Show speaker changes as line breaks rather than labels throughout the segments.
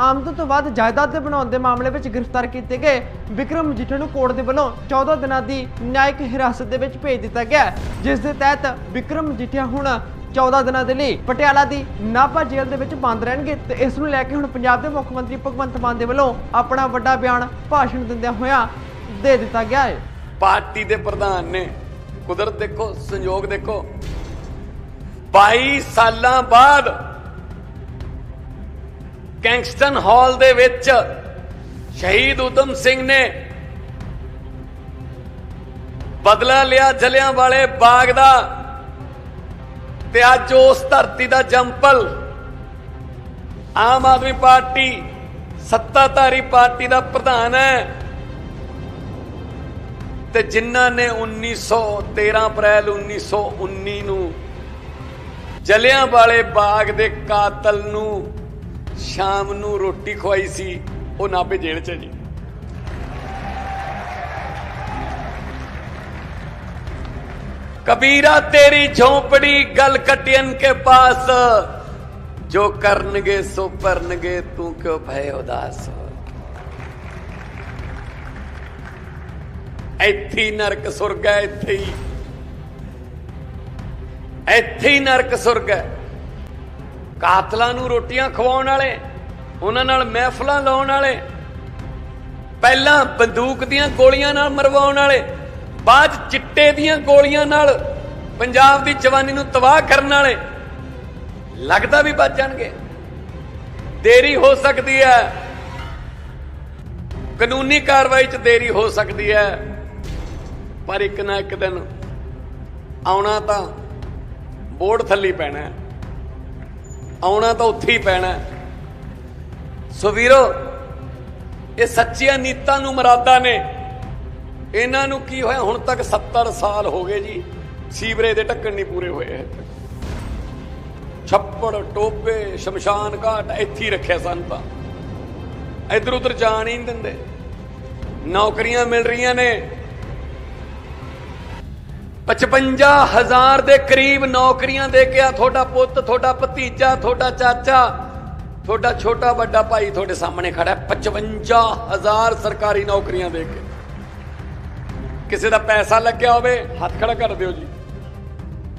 ਆਮਦਨ ਤੋਂ ਵੱਧ ਜਾਇਦਾਦ ਦੇ ਬਣਾਉਣ ਦੇ ਮਾਮਲੇ ਵਿੱਚ ਗ੍ਰਿਫਤਾਰ ਕੀਤੇ ਗਏ ਵਿਕਰਮ ਮਜੀਠੀਆ ਨੂੰ ਕੋਰਟ ਦੇ ਵੱਲੋਂ 14 ਦਿਨਾਂ ਦੀ ਨਿਆਇਕ ਹਿਰਾਸਤ ਦੇ ਵਿੱਚ ਭੇਜ ਦਿੱਤਾ ਗਿਆ ਜਿਸ ਦੇ ਤਹਿਤ ਵਿਕਰਮ ਮਜੀਠੀਆ ਹੁਣ 14 ਦਿਨਾਂ ਦੇ ਲਈ ਪਟਿਆਲਾ ਦੀ ਨਾਭਾ ਜੇਲ੍ਹ ਦੇ ਵਿੱਚ ਬੰਦ ਰਹਿਣਗੇ ਤੇ ਇਸ ਨੂੰ ਲੈ ਕੇ ਹੁਣ ਪੰਜਾਬ ਦੇ ਮੁੱਖ ਮੰਤਰੀ ਭਗਵੰਤ ਮਾਨ ਦੇ ਵੱਲੋਂ ਆਪਣਾ ਵੱਡਾ ਬਿਆਨ ਭਾਸ਼ਣ ਦਿੰਦਿਆਂ ਹੋਇਆ ਦੇ ਦਿੱਤਾ ਗਿਆ ਹੈ।
ਪਾਰਟੀ ਦੇ ਪ੍ਰਧਾਨ ਨੇ, ਕੁਦਰਤ ਦੇਖੋ, ਸੰਯੋਗ ਦੇਖੋ 22 ਸਾਲਾਂ ਬਾਅਦ ਗੈਂਗਸਟਨ ਹਾਲ ਦੇ ਵਿੱਚ ਸ਼ਹੀਦ ਉਦਮ ਸਿੰਘ ਨੇ ਬਦਲਾ ਲਿਆ ਜਲਿਆਂ ਵਾਲੇ ਬਾਗ ਦਾ ਤੇ ਅੱਜ ਉਸ ਧਰਤੀ ਦਾ ਜੰਪਲ। ਆਮ ਆਦਮੀ ਪਾਰਟੀ ਸੱਤਾਧਾਰੀ ਪਾਰਟੀ ਦਾ ਪ੍ਰਧਾਨ ਹੈ। ਤੇ ਜਿਨ੍ਹਾਂ ਨੇ 1913 ਅਪ੍ਰੈਲ 1919 ਨੂੰ ਜਲਿਆਂ ਵਾਲੇ ਬਾਗ ਦੇ ਕਾਤਲ ਨੂੰ ਸ਼ਾਮ ਨੂੰ ਰੋਟੀ ਖਵਾਈ ਸੀ, ਉਹ ਨਾਭੇ ਜੇਲ੍ਹ 'ਚ ਜੀ ਕਬੀਰਾ, ਤੇਰੀ ਝੋਪੜੀ ਗਲ ਕਟਿयन ਕੇ ਪਾਸ, ਜੋ ਕਰਨਗੇ ਸੋ ਭਰਨਗੇ, ਤੂੰ ਕਿਉਂ ਭੈ ਉਦਾਸ ਇੱਥੇ ਨਰਕ ਸੁਰਗ ਹੈ, ਇੱਥੇ ਹੀ। ਇੱਥੇ ਨਰਕ ਸੁਰਗ ਹੈ। ਕਾਤਲਾਂ ਨੂੰ ਰੋਟੀਆਂ ਖਵਾਉਣ ਵਾਲੇ, ਉਹਨਾਂ ਨਾਲ ਮਹਿਫਲਾਂ ਲਾਉਣ ਵਾਲੇ, ਪਹਿਲਾਂ ਬੰਦੂਕ ਦੀਆਂ ਗੋਲੀਆਂ ਨਾਲ ਮਰਵਾਉਣ ਵਾਲੇ, ਬਾਅਦ 'ਚ ਚਿੱਟੇ ਦੀਆਂ ਗੋਲੀਆਂ ਨਾਲ ਪੰਜਾਬ ਦੀ ਜਵਾਨੀ ਨੂੰ ਤਬਾਹ ਕਰਨ ਵਾਲੇ, ਲੱਗਦਾ ਵੀ ਬਚ ਜਾਣਗੇ। ਦੇਰੀ ਹੋ ਸਕਦੀ ਹੈ। ਕਾਨੂੰਨੀ ਕਾਰਵਾਈ 'ਚ ਦੇਰੀ ਹੋ ਸਕਦੀ ਹੈ। ਪਰ ਇੱਕ ਨਾ ਇੱਕ ਦਿਨ ਆਉਣਾ ਤਾਂ ਬੋਰਡ ਥੱਲੇ ਪੈਣਾ ਹੈ। ਆਉਣਾ ਤਾਂ ਉੱਥੇ ਹੀ ਪੈਣਾ ਸੋ ਵੀਰੋ, ਇਹ ਸੱਚੀਆਂ ਨੀਤਾਂ ਨੂੰ ਮਰਾਦਾ ਨੇ। ਇਹਨਾਂ ਨੂੰ ਕੀ ਹੋਇਆ? ਹੁਣ ਤੱਕ 70 ਸਾਲ ਹੋ ਗਏ ਜੀ। ਸੀਵਰੇਜ ਦੇ ਢੱਕਣ ਨਹੀਂ ਪੂਰੇ ਹੋਏ ਛੱਪੜ ਟੋਬੇ ਸ਼ਮਸ਼ਾਨ ਘਾਟ, ਇੱਥੇ ਹੀ ਰੱਖਿਆ ਸਨ ਤਾਂ। ਇੱਧਰ ਉੱਧਰ ਜਾਣ ਹੀ ਨਹੀਂ ਦਿੰਦੇ। ਨੌਕਰੀਆਂ ਮਿਲ ਰਹੀਆਂ ਨੇ। 55000 ਦੇ ਕਰੀਬ ਨੌਕਰੀਆਂ ਦੇ ਕੇ ਆ ਤੁਹਾਡਾ ਪੁੱਤ, ਤੁਹਾਡਾ ਭਤੀਜਾ, ਤੁਹਾਡਾ ਚਾਚਾ, ਤੁਹਾਡਾ ਛੋਟਾ ਵੱਡਾ ਭਾਈ ਤੁਹਾਡੇ ਸਾਹਮਣੇ ਖੜਾ ਹੈ। 55000 ਸਰਕਾਰੀ ਨੌਕਰੀਆਂ ਦੇ ਕੇ। ਕਿਸੇ ਦਾ ਪੈਸਾ ਲੱਗਿਆ ਹੋਵੇ, ਹੱਥ ਖੜਾ ਕਰ ਦਿਓ ਜੀ।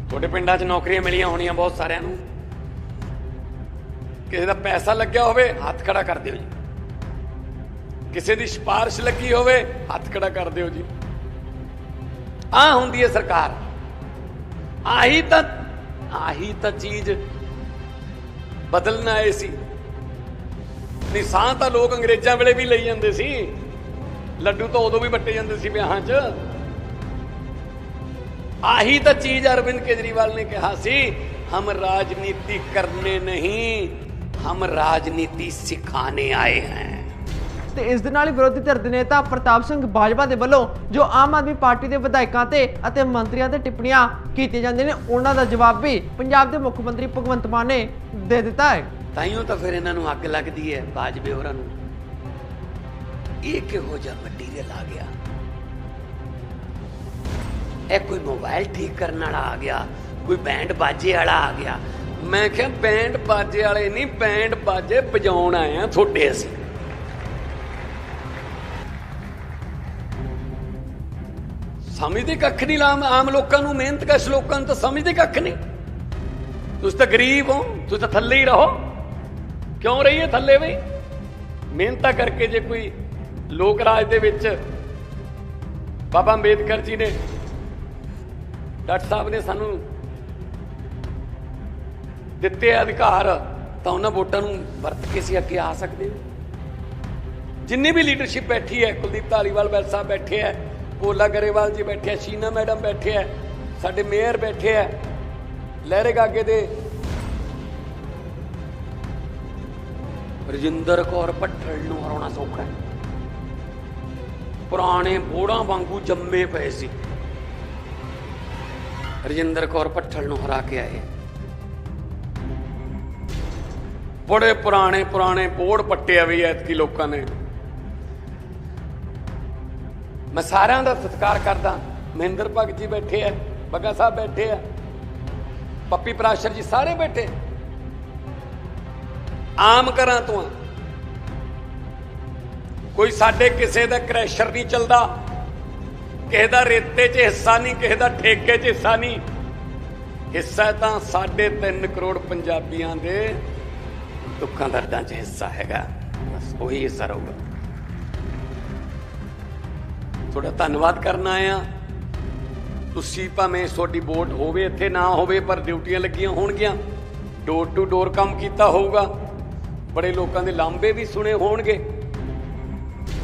ਤੁਹਾਡੇ ਪਿੰਡਾਂ 'ਚ ਨੌਕਰੀਆਂ ਮਿਲੀਆਂ ਹੋਣੀਆਂ ਬਹੁਤ ਸਾਰਿਆਂ ਨੂੰ। ਕਿਸੇ ਦਾ ਪੈਸਾ ਲੱਗਿਆ ਹੋਵੇ, ਹੱਥ ਖੜਾ ਕਰ ਦਿਓ ਜੀ। ਕਿਸੇ ਦੀ ਸਿਫਾਰਿਸ਼ ਲੱਗੀ ਹੋਵੇ, ਹੱਥ ਖੜਾ ਕਰ ਦਿਓ ਜੀ। ਆ ਹੁੰਦੀ ਹੈ ਸਰਕਾਰ ਆਹੀ ਤਾਂ ਆਹੀ ਤਾਂ ਚੀਜ਼ ਬਦਲਣਾ ਆਏ ਸੀ ਨਿਸ਼ਾਨ ਤਾਂ ਲੋਕ ਅੰਗਰੇਜ਼ਾਂ ਵੇਲੇ ਵੀ ਲਈ ਜਾਂਦੇ ਸੀ ਲੱਡੂ ਤਾਂ ਉਦੋਂ ਵੀ ਵੱਟੇ ਜਾਂਦੇ ਸੀ ਵਿਆਹਾਂ 'ਚ ਆਹੀ ਤਾਂ ਚੀਜ਼ ਅਰਵਿੰਦ ਕੇਜਰੀਵਾਲ ਨੇ ਕਿਹਾ ਸੀ ਹਮ ਰਾਜਨੀਤੀ ਕਰਨੇ ਨਹੀਂ ਹਮ ਰਾਜਨੀਤੀ ਸਿਖਾਣੇ ਆਏ हैं।
ਤੇ ਇਸ ਦੇ ਨਾਲ ਹੀ ਵਿਰੋਧੀ ਧਿਰ ਦੇ ਨੇਤਾ ਪ੍ਰਤਾਪ ਸਿੰਘ ਬਾਜਵਾ ਦੇ ਵੱਲੋਂ ਜੋ ਆਮ ਆਦਮੀ ਪਾਰਟੀ ਦੇ ਵਿਧਾਇਕਾਂ ਤੇ ਅਤੇ ਮੰਤਰੀਆਂ ਤੇ ਟਿੱਪਣੀਆਂ ਕੀਤੀਆਂ ਜਾਂਦੀਆਂ ਨੇ, ਉਹਨਾਂ ਦਾ ਜਵਾਬ ਵੀ ਪੰਜਾਬ ਦੇ ਮੁੱਖ ਮੰਤਰੀ ਭਗਵੰਤ ਮਾਨ ਨੇ ਦੇ ਦਿੱਤਾ ਹੈ।
ਤਾਈਓ ਤਾਂ ਫਿਰ ਇਹਨਾਂ ਨੂੰ ਅੱਗ ਲੱਗਦੀ ਹੈ, ਬਾਜਵੇ ਹੋਰਾਂ ਨੂੰ। ਇਹ ਕਿਹੋ ਜਿਹਾ ਮਟੀਰੀਅਲ ਆ ਗਿਆ। ਇਹ ਕੋਈ ਮੋਬਾਈਲ ਠੀਕ ਕਰਨ ਵਾਲਾ ਆ ਗਿਆ, ਕੋਈ ਬੈਂਡ ਬਾਜੇ ਵਾਲਾ ਆ ਗਿਆ। ਮੈਂ ਕਿਹਾ ਬੈਂਡ ਬਾਜੇ ਵਾਲੇ ਨਹੀਂ, ਬੈਂਡ ਬਾਜੇ ਵਜਾਉਣ ਆਏ ਆ ਤੁਹਾਡੇ ਅਸੀਂ। ਸਮਝਦੇ ਕੱਖ ਨਹੀਂ ਲਾਮ ਆਮ ਲੋਕਾਂ ਨੂੰ, ਮਿਹਨਤ ਕਸ਼ ਲੋਕਾਂ ਨੂੰ ਤਾਂ ਸਮਝਦੇ ਕੱਖ ਨਹੀਂ। ਤੁਸੀਂ ਤਾਂ ਗਰੀਬ ਹੋ, ਤੁਸੀਂ ਤਾਂ ਥੱਲੇ ਹੀ ਰਹੋ। ਕਿਉਂ ਰਹੀਏ ਥੱਲੇ ਬਈ? ਮਿਹਨਤਾਂ ਕਰਕੇ ਜੇ ਕੋਈ ਲੋਕ ਰਾਜ ਦੇ ਵਿੱਚ ਬਾਬਾ ਅੰਬੇਦਕਰ ਜੀ ਨੇ, ਡਾਕਟਰ ਸਾਹਿਬ ਨੇ ਸਾਨੂੰ ਦਿੱਤੇ ਅਧਿਕਾਰ, ਤਾਂ ਉਹਨਾਂ ਵੋਟਾਂ ਨੂੰ ਵਰਤ ਕੇ ਸੀ ਅੱਗੇ ਆ ਸਕਦੇ ਜਿੰਨੀ ਵੀ ਲੀਡਰਸ਼ਿਪ ਬੈਠੀ ਹੈ, ਕੁਲਦੀਪ ਧਾਲੀਵਾਲ ਵੈਲ ਸਾਹਿਬ ਬੈਠੇ ਹੈ ਕੋਲਾ ਗਰੇਵਾਲ ਜੀ ਬੈਠੇ ਆ, ਸ਼ੀਨਾ ਮੈਡਮ ਬੈਠੇ ਹੈ ਸਾਡੇ ਮੇਅਰ ਬੈਠੇ ਹੈ ਲਹਿਰੇ ਗਾਗੇ ਦੇ। ਰਜਿੰਦਰ ਕੌਰ ਭੱਟਲ ਨੂੰ ਹਰਾਉਣਾ ਸੌਖਾ ਹੈ। ਪੁਰਾਣੇ ਬੋੜਾਂ ਵਾਂਗੂ ਜੰਮੇ ਪਏ ਸੀ। ਰਜਿੰਦਰ ਕੌਰ ਭੱਟਲ ਨੂੰ ਹਰਾ ਕੇ ਆਏ। ਬੜੇ ਪੁਰਾਣੇ ਪੁਰਾਣੇ ਬੋੜ ਪੱਟੇ ਆ ਵੀ ਐਤਕੀ ਲੋਕਾਂ ਨੇ। ਮੈਂ ਸਾਰਿਆਂ ਦਾ ਸਤਿਕਾਰ ਕਰਦਾ। ਮਹਿੰਦਰ ਭਗਤ ਜੀ ਬੈਠੇ ਆ, ਬੱਗਾ ਸਾਹਿਬ ਬੈਠੇ ਆ, ਪੱਪੀ ਪ੍ਰਾਸ਼ਰ ਜੀ ਸਾਰੇ ਬੈਠੇ। ਆਮ ਘਰਾਂ ਤੋਂ ਆ। ਕੋਈ ਸਾਡੇ ਕਿਸੇ ਦਾ ਕ੍ਰੈਸ਼ਰ ਨਹੀਂ ਚੱਲਦਾ। ਕਿਸੇ ਦਾ ਰੇਤੇ 'ਚ ਹਿੱਸਾ ਨਹੀਂ, ਕਿਸੇ ਦਾ ਠੇਕੇ 'ਚ ਹਿੱਸਾ ਨਹੀਂ। ਹਿੱਸਾ ਤਾਂ ਸਾਡੇ 3 ਕਰੋੜ ਪੰਜਾਬੀਆਂ ਦੇ ਦੁੱਖਾਂ ਦਰਦਾਂ 'ਚ ਹਿੱਸਾ ਹੈਗਾ। ਬਸ ਉਹੀ ਹਿੱਸਾ ਰਹੂਗਾ। ਤੁਹਾਡਾ ਧੰਨਵਾਦ ਕਰਨ ਆਇਆ। ਤੁਸੀਂ ਭਾਵੇਂ ਤੁਹਾਡੀ ਵੋਟ ਹੋਵੇ ਇੱਥੇ ਨਾ ਹੋਵੇ, ਪਰ ਡਿਊਟੀਆਂ ਲੱਗੀਆਂ ਹੋਣਗੀਆਂ। ਡੋਰ ਟੂ ਡੋਰ ਕੰਮ ਕੀਤਾ ਹੋਊਗਾ। ਬੜੇ ਲੋਕਾਂ ਦੇ ਲਾਂਬੇ ਵੀ ਸੁਣੇ ਹੋਣਗੇ।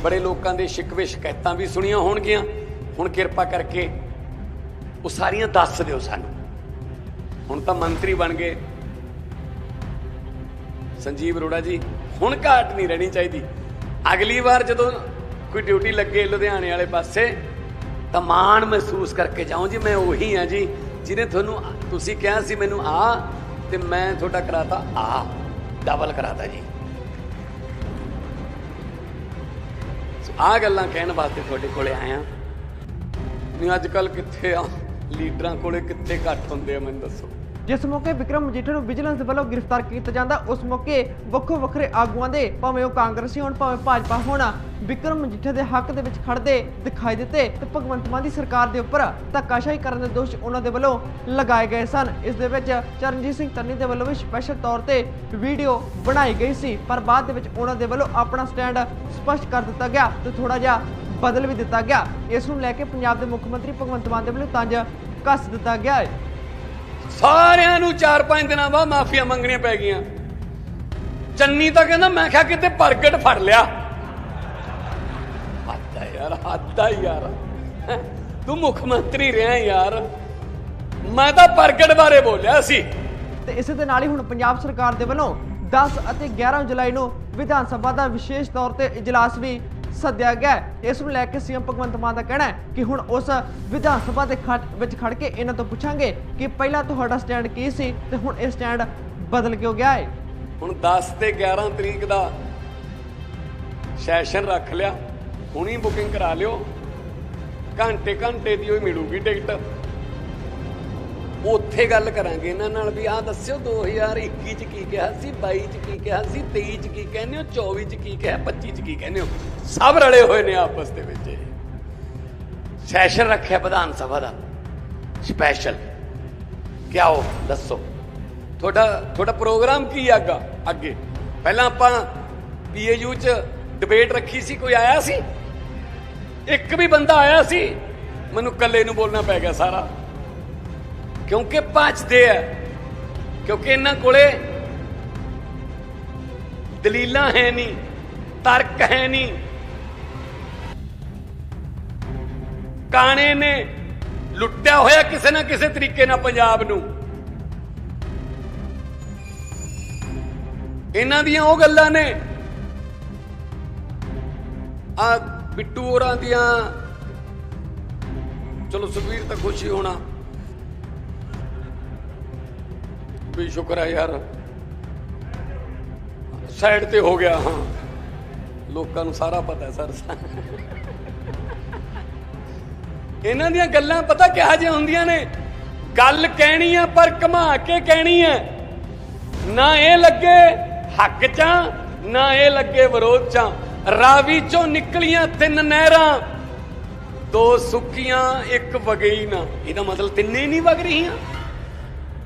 ਬੜੇ ਲੋਕਾਂ ਦੇ ਸ਼ਿਕਵੇ ਸ਼ਿਕਾਇਤਾਂ ਵੀ ਸੁਣੀਆਂ ਹੋਣਗੀਆਂ। ਹੁਣ ਕਿਰਪਾ ਕਰਕੇ ਉਹ ਸਾਰੀਆਂ ਦੱਸ ਦਿਓ ਸਾਨੂੰ। ਹੁਣ ਤਾਂ ਮੰਤਰੀ ਬਣ ਗਏ। ਸੰਜੀਵ ਅਰੋੜਾ ਜੀ, ਹੁਣ ਘਾਟ ਨਹੀਂ ਰਹਿਣੀ ਚਾਹੀਦੀ। ਅਗਲੀ ਵਾਰ ਜਦੋਂ ਕੋਈ ਡਿਊਟੀ ਲੱਗੇ ਲੁਧਿਆਣੇ ਵਾਲੇ ਪਾਸੇ, ਤਾਂ ਮਾਣ ਮਹਿਸੂਸ ਕਰਕੇ ਜਾਉਂ ਜੀ, ਮੈਂ ਉਹੀ ਆ ਜੀ, ਜਿਹਨੇ ਤੁਹਾਨੂੰ ਤੁਸੀਂ ਕਿਹਾ ਸੀ ਮੈਨੂੰ ਆ, ਤੇ ਮੈਂ ਤੁਹਾਡਾ ਕਰਾਤਾ ਆ ਡਬਲ ਕਰਾਤਾ ਜੀ। ਆ ਗੱਲਾਂ ਕਹਿਣ ਵਾਸਤੇ ਤੁਹਾਡੇ ਕੋਲੇ ਆਇਆ ਨਹੀਂ, ਅੱਜ ਕੱਲ ਕਿੱਥੇ ਆ? ਲੀਡਰਾਂ ਕੋਲੇ ਕਿੱਥੇ ਘੱਟ ਹੁੰਦੇ ਆ, ਮੈਨੂੰ ਦੱਸੋ।
ਜਿਸ ਮੌਕੇ ਵਿਕਰਮ ਮਜੀਠੀਆ ਨੂੰ ਵਿਜੀਲੈਂਸ ਵੱਲੋਂ ਗ੍ਰਿਫਤਾਰ ਕੀਤਾ ਜਾਂਦਾ, ਉਸ ਮੌਕੇ ਵੱਖੋ ਵੱਖਰੇ ਆਗੂਆਂ ਦੇ, ਭਾਵੇਂ ਉਹ ਕਾਂਗਰਸੀ ਹੋਣ, ਭਾਵੇਂ ਭਾਜਪਾ ਹੋਣ, ਵਿਕਰਮ ਮਜੀਠੀਆ ਦੇ ਹੱਕ ਦੇ ਵਿੱਚ ਖੜਦੇ ਦਿਖਾਈ ਦਿੱਤੇ ਤੇ ਭਗਵੰਤ ਮਾਨ ਦੀ ਸਰਕਾਰ ਦੇ ਉੱਪਰ ਧੱਕਾਸ਼ਾਹੀ ਕਰਨ ਦੇ ਦੋਸ਼ ਉਹਨਾਂ ਦੇ ਵੱਲੋਂ ਲਗਾਏ ਗਏ ਸਨ। ਇਸ ਦੇ ਵਿੱਚ ਚਰਨਜੀਤ ਸਿੰਘ ਚੰਨੀ ਦੇ ਵੱਲੋਂ ਵੀ ਸਪੈਸ਼ਲ ਤੌਰ ਤੇ ਵੀਡੀਓ ਬਣਾਈ ਗਈ ਸੀ, ਪਰ ਬਾਅਦ ਦੇ ਵਿੱਚ ਉਹਨਾਂ ਦੇ ਵੱਲੋਂ ਆਪਣਾ ਸਟੈਂਡ ਸਪਸ਼ਟ ਕਰ ਦਿੱਤਾ ਗਿਆ ਤੇ ਥੋੜਾ ਜਿਹਾ ਬਦਲ ਵੀ ਦਿੱਤਾ ਗਿਆ। ਇਸ ਨੂੰ ਲੈ ਕੇ ਪੰਜਾਬ ਦੇ ਮੁੱਖ ਮੰਤਰੀ ਭਗਵੰਤ ਮਾਨ ਦੇ ਵੱਲੋਂ ਤੰਜ ਕੱਸ ਦਿੱਤਾ ਗਿਆ ਹੈ।
ਸਾਰਿਆਂ ਨੂੰ 4-5 ਦਿਨਾਂ ਬਾਅਦ ਮਾਫੀਆਂ ਮੰਗਣੀਆਂ ਪੈ ਗਈਆਂ। ਚੰਨੀ ਤਾਂ ਕਹਿੰਦਾ, ਮੈਂ ਕਿਹਾ ਕਿਤੇ ਪ੍ਰਗਟ ਫੜ ਲਿਆ। ਹੱਦ ਯਾਰ ਹੱਦ ਯਾਰ। ਤੂੰ ਮੁੱਖ ਮੰਤਰੀ ਰਿਹਾ ਯਾਰ। ਮੈਂ ਤਾਂ ਪ੍ਰਗਟ ਬਾਰੇ ਬੋਲਿਆ ਸੀ।
ਤੇ ਇਸੇ ਦੇ ਨਾਲ ਹੀ ਹੁਣ ਪੰਜਾਬ ਸਰਕਾਰ ਦੇ ਵੱਲੋਂ 10 ਅਤੇ 11 ਜੁਲਾਈ ਨੂੰ ਵਿਧਾਨ ਸਭਾ ਦਾ ਵਿਸ਼ੇਸ਼ ਤੌਰ ਤੇ ਇਜਲਾਸ ਵੀ ਸੱਦਿਆ ਗਿਆ ਇਸ ਨੂੰ ਲੈ ਕੇ ਸੀਐਮ ਭਗਵੰਤ ਮਾਨ ਦਾ ਕਹਿਣਾ ਹੈ ਕਿ ਹੁਣ ਉਸ ਵਿਧਾਨ ਸਭਾ ਦੇ ਵਿੱਚ ਖੜ ਕੇ ਇਹਨਾਂ ਤੋਂ ਪੁੱਛਾਂਗੇ ਕਿ ਪਹਿਲਾਂ ਤੁਹਾਡਾ ਸਟੈਂਡ ਕੀ ਸੀ ਤੇ ਹੁਣ ਇਹ ਸਟੈਂਡ ਬਦਲ ਕਿਉਂ ਗਿਆ ਹੈ।
ਹੁਣ 10 ਤੇ 11 ਤਰੀਕ ਦਾ ਸੈਸ਼ਨ ਰੱਖ ਲਿਆ। ਹੁਣੀ ਬੁਕਿੰਗ ਕਰਾ ਲਿਓ। ਘੰਟੇ ਘੰਟੇ ਦੀ ਉਹ ਮਿਲੂਗੀ ਟਿਕਟ। ਉੱਥੇ ਗੱਲ ਕਰਾਂਗੇ ਇਹਨਾਂ ਨਾਲ ਵੀ। ਆਹ ਦੱਸਿਓ 2021 ਚ ਕੀ ਕਿਹਾ ਸੀ 22 ਚ ਕੀ ਕਿਹਾ ਸੀ 23 ਚ ਕੀ ਕਹਿੰਦੇ ਹੋ 24 ਚ ਕੀ ਕਿਹਾ 25 ਚ ਕੀ ਕਹਿੰਦੇ ਹੋ? ਸਭ ਰਲੇ ਹੋਏ ਨੇ ਆਪਸ ਦੇ ਵਿੱਚ ਸੈਸ਼ਨ ਰੱਖਿਆ ਵਿਧਾਨ ਸਭਾ ਦਾ। ਸਪੈਸ਼ਲ। ਕਿਆ ਹੋ, ਦੱਸੋ। ਤੁਹਾਡਾ ਤੁਹਾਡਾ ਪ੍ਰੋਗਰਾਮ ਕੀ ਆ ਅੱਗਾ, ਅੱਗੇ? ਪਹਿਲਾਂ ਆਪਾਂ ਪੀਏਯੂ ਚ ਡਿਬੇਟ ਰੱਖੀ ਸੀ, ਕੋਈ ਆਇਆ ਸੀ? ਇੱਕ ਵੀ ਬੰਦਾ ਆਇਆ ਸੀ? ਮੈਨੂੰ ਇਕੱਲੇ ਨੂੰ ਬੋਲਣਾ ਪੈ ਗਿਆ ਸਾਰਾ। ਕਿਉਂਕਿ ਭੱਜਦੇ ਆ। ਕਿਉਂਕਿ ਇਹਨਾਂ ਕੋਲੇ ਦਲੀਲਾਂ ਹੈ ਨਹੀਂ, ਤਰਕ ਹੈ ਨਹੀਂ। ਕਾਣੇ ਨੇ ਲੁੱਟਿਆ ਹੋਇਆ ਕਿਸੇ ਨਾ ਕਿਸੇ ਤਰੀਕੇ ਨਾਲ ਪੰਜਾਬ ਨੂੰ। ਇਹਨਾਂ ਦੀਆਂ ਉਹ ਗੱਲਾਂ ਨੇ। ਆ ਬਿੱਟੂ ਹੋਰਾਂ ਦੀਆਂ। ਚਲੋ ਸੁਖਵੀਰ ਤਾਂ ਖੁਸ਼ੀ ਹੋਣਾ। ਵੀ ਸ਼ੁਕਰ ਹੈ ਯਾਰ। ਸਾਈਡ ਤੇ ਹੋ ਗਿਆ, ਹਾਂ। ਲੋਕਾਂ ਨੂੰ ਸਾਰਾ ਪਤਾ ਸਰ। ਇਹਨਾਂ ਦੀਆਂ ਗੱਲਾਂ ਪਤਾ ਕਿਹਾ ਜਿਹਾ ਹੁੰਦੀਆਂ ਨੇ? ਗੱਲ ਕਹਿਣੀ ਆ, ਪਰ ਘਮਾ ਕੇ ਕਹਿਣੀ ਹੈ ਨਾ ਇਹ ਲੱਗੇ ਹੱਕ ਚਾਂ ਨਾ ਇਹ ਲੱਗੇ ਵਿਰੋਧ ਚਾਂ ਰਾਵੀ ਚੋਂ ਨਿਕਲੀਆਂ ਤਿੰਨ ਨਹਿਰਾਂ, ਦੋ ਸੁੱਕੀਆਂ, ਇੱਕ ਵਗਈ ਨਾ। ਇਹਦਾ ਮਤਲਬ ਤਿੰਨੇ ਨਹੀਂ ਵਗ ਰਹੀਆਂ?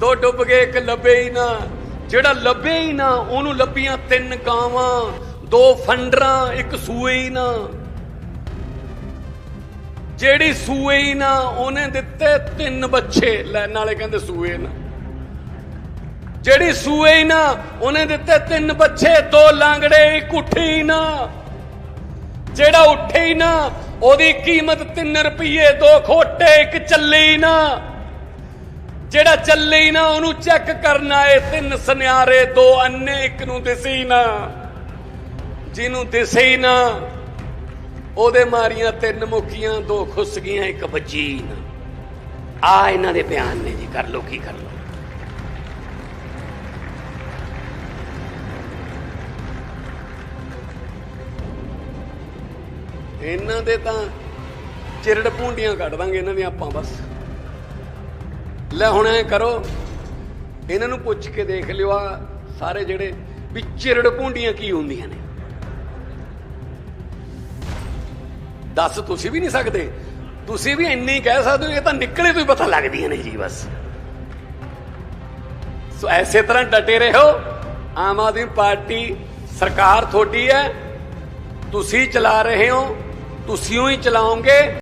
ਦੋ ਡੁੱਬ ਗਏ, ਇੱਕ ਲੱਭੇ ਹੀ ਨਾ। ਜਿਹੜਾ ਲੱਭੇ ਹੀ ਨਾ, ਉਹਨੂੰ ਲੱਭੀਆਂ ਤਿੰਨ ਗਾਵਾਂ ਦੋ ਫੰਡਰਾਂ, ਇੱਕ ਸੂਏ ਹੀ ਨਾ। ਜਿਹੜੀ ਸੂਏ ਹੀ ਨਾ, ਉਹਨੇ ਦਿੱਤੇ ਤਿੰਨ ਬੱਚੇ। ਲੈਣ ਵਾਲੇ ਕਹਿੰਦੇ ਸੂਏ ਨਾ। ਜਿਹੜੀ ਸੂਏ ਹੀ ਨਾ, ਉਹਨੇ ਦਿੱਤੇ ਤਿੰਨ ਬੱਚੇ। ਦੋ ਲਾਂਗੜੇ, ਇੱਕ ਉੱਠੀ ਨਾ। ਜਿਹੜਾ ਉੱਠੇ ਹੀ ਨਾ, ਉਹਦੀ ਕੀਮਤ 3 ਰੁਪਏ ਦੋ ਖੋਟੇ, ਇੱਕ ਚੱਲੇ ਹੀ ਨਾ। ਜਿਹੜਾ ਚੱਲੇ ਹੀ ਨਾ, ਉਹਨੂੰ ਚੈੱਕ ਕਰਨ ਆਏ ਤਿੰਨ ਸੁਨਿਆਰੇ, ਦੋ ਅੰਨੇ, ਇੱਕ ਨੂੰ ਦਿਸੀ ਨਾ। ਜਿਹਨੂੰ ਦਿਸੇ ਹੀ ਨਾ, ਉਹਦੇ ਮਾਰੀਆਂ ਤਿੰਨ ਮੁਖੀਆਂ, ਦੋ ਖੁੱਸ ਗਈਆਂ, ਇੱਕ ਬੱਜੀ ਨਾ। ਆ ਇਹਨਾਂ ਦੇ ਬਿਆਨ ਨੇ ਜੀ, ਕਰ ਲੋ ਕੀ ਕਰ ਲੋ ਇਹਨਾਂ ਦੇ ਤਾਂ ਚਿਰੜ ਪੂੰਡੀਆਂ ਕੱਢ ਦਾਂਗੇ ਇਹਨਾਂ ਦੀਆਂ ਆਪਾਂ, ਬਸ। ਲੈ ਹੁਣ ਐ ਕਰੋ, ਇਹਨਾਂ ਨੂੰ ਪੁੱਛ ਕੇ ਦੇਖ ਲਿਓ ਆ ਸਾਰੇ ਜਿਹੜੇ ਵੀ ਚਿਰੜ ਭੂੰਡੀਆਂ ਕੀ ਹੁੰਦੀਆਂ ਨੇ। ਦੱਸ ਤੁਸੀਂ ਵੀ ਨਹੀਂ ਸਕਦੇ। ਤੁਸੀਂ ਵੀ ਇੰਨੀ ਕਹਿ ਸਕਦੇ ਹੋ, ਇਹ ਤਾਂ ਨਿਕਲੇ ਤੋਂ ਹੀ ਪਤਾ ਲੱਗਦੀਆਂ ਨੇ ਜੀ ਬਸ। ਸੋ ਐਸੇ ਤਰ੍ਹਾਂ ਡਟੇ ਰਹੋ, ਆਮ ਆਦਮੀ ਪਾਰਟੀ ਸਰਕਾਰ ਤੁਹਾਡੀ ਹੈ, ਤੁਸੀਂ ਚਲਾ ਰਹੇ ਹੋ, ਤੁਸੀਂ ਹੀ ਚਲਾਓਗੇ।